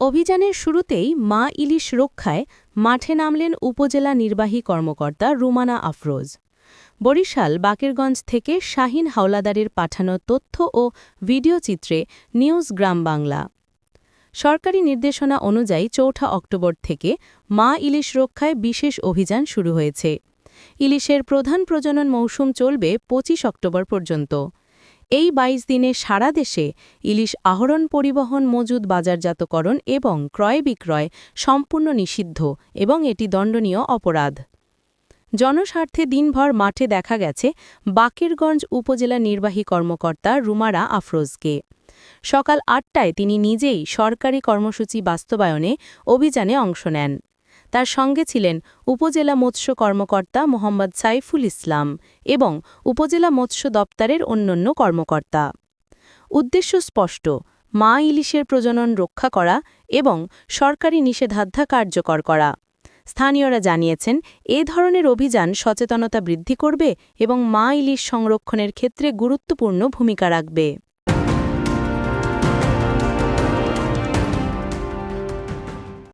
অভিযানের শুরুতেই মা ইলিশ রক্ষায় মাঠে নামলেন উপজেলা নির্বাহী কর্মকর্তা রুমানা আফরোজ। বরিশাল, বাকেরগঞ্জ থেকে শাহিন হাওলাদারের পাঠানো তথ্য ও ভিডিও চিত্রে নিউজ গ্রাম বাংলা। সরকারি নির্দেশনা অনুযায়ী চৌঠা অক্টোবর থেকে মা ইলিশ রক্ষায় বিশেষ অভিযান শুরু হয়েছে। ইলিশের প্রধান প্রজনন মৌসুম চলবে ২৫ অক্টোবর পর্যন্ত। এই ২২ দিনে সারা দেশে ইলিশ আহরণ পরিবহন, মজুদ বাজারজাতকরণ এবং ক্রয় বিক্রয় সম্পূর্ণ নিষিদ্ধ এবং এটি দণ্ডনীয় অপরাধ। জনস্বার্থে দিনভর মাঠে দেখা গেছে বাকেরগঞ্জ উপজেলা নির্বাহী কর্মকর্তা রুমারা আফরোজকে। সকাল আটটায় তিনি নিজেই সরকারি কর্মসূচি বাস্তবায়নে অভিযানে অংশ নেন। তার সঙ্গে ছিলেন উপজেলা মৎস্য কর্মকর্তা মোহাম্মদ সাইফুল ইসলাম এবং উপজেলা মৎস্য দপ্তরের অন্যান্য কর্মকর্তা। উদ্দেশ্য স্পষ্ট, মা ইলিশের প্রজনন রক্ষা করা এবং সরকারি নিষেধাজ্ঞা কার্যকর করা। স্থানীয়রা জানিয়েছেন, এ ধরনের অভিযান সচেতনতা বৃদ্ধি করবে এবং মা ইলিশ সংরক্ষণের ক্ষেত্রে গুরুত্বপূর্ণ ভূমিকা রাখবে।